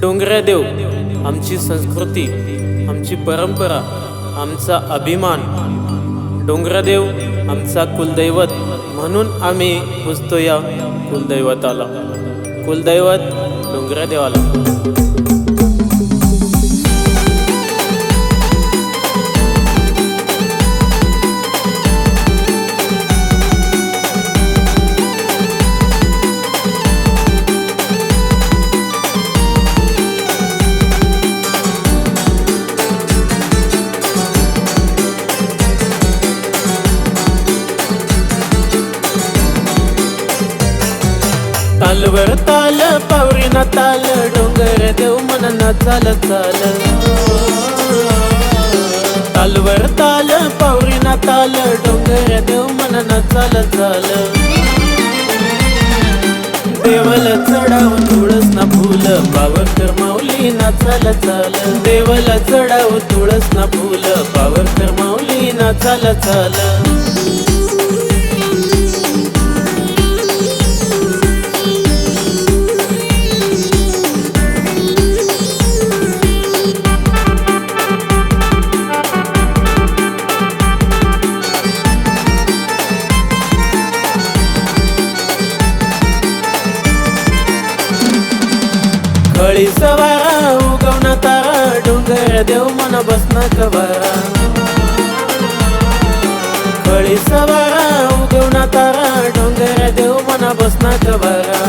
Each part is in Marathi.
डोंगरादेव आमची संस्कृती आमची परंपरा आमचा अभिमान. डोंगरादेव आमचा कुलदैवत म्हणून आम्ही पुजतो या कुलदैवताला. कुलदैवत डोंगरादेवाला तालवर ताल पावरीना ताल डोंगर देव मनना चाल चाल. तालवर ताल पावरीना ताल डोंगर देव मनना चाल चाल. देवल चढाव तुळस ना फुल पावर तर माऊली ना चाल चाल. देवल चढाव तुळस ना फुल पावर तर माऊली ना चाल चाल. कळी सवारा उगवना तारा डोंगर देव मन बसना कवारा. कळी सवारा उगवना तारा डोंगर देव मन बसना कवारा.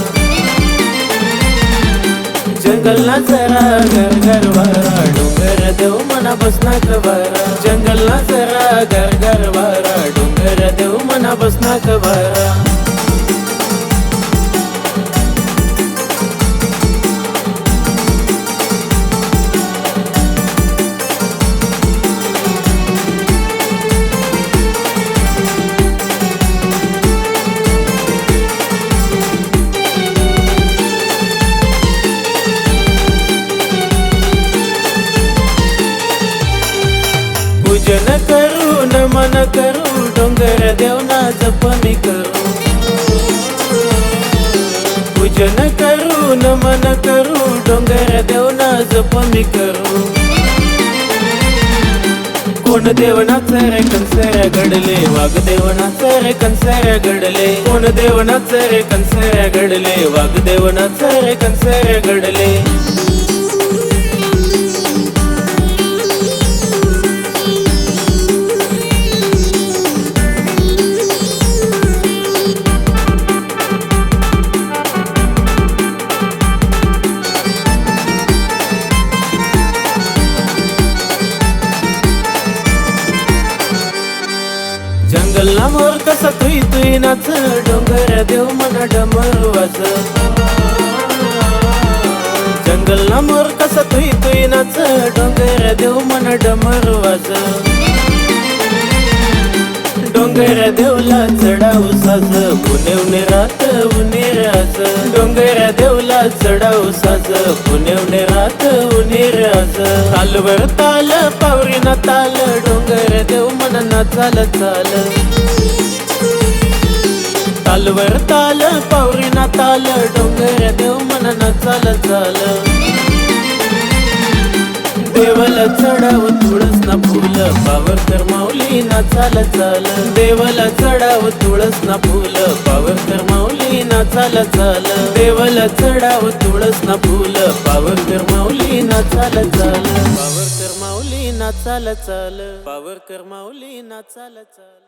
जंगल ना जरा घर घर वारा डोंगर देव मन बसना कवारा. जंगल ना जरा घर घर वारा डोंगर देव मन बसना कवारा. पूजन करू नमन करू डोंगर देवना जपनी करू. पूजन करू नमन करू डोंगर देवना जपनी करू. कोण देवनाच रे कंसर घडले वाघ देवनाच रे कंसर घडले कोण देवना रे कंसर घडले वाघ देवनाच रे कंसर घडले गल्ला मोर कसा तुई तुई नाच डोंगर देव मना डमर वाज जंगलला मोर कसा तुई तुई नाच डोंगर देव मना डमर वाज डोंगर देवला चढाऊ साज पुणे रात उन्हे डोंगर देवला चढाऊ साज पुणे रात उन्हे राज. तालवर ताल पावरीना ताल डोंगर देव मनना चाल चाल. तालवर ताल पावरीना ताल डोंगर देव मनना चाल चाल. चढाव तुळस ना फुल. पावर तर माऊली ना चाल. चाल देवाला चढाव तुळस ना फुल. पावर तर माऊली ना चाल. चाल देवाला चढाव तुळस ना फुल. पावर तर माऊली ना चाल. चाल पावर तर माऊली ना चाल. चाल पावर कर माऊली ना चाल चाल.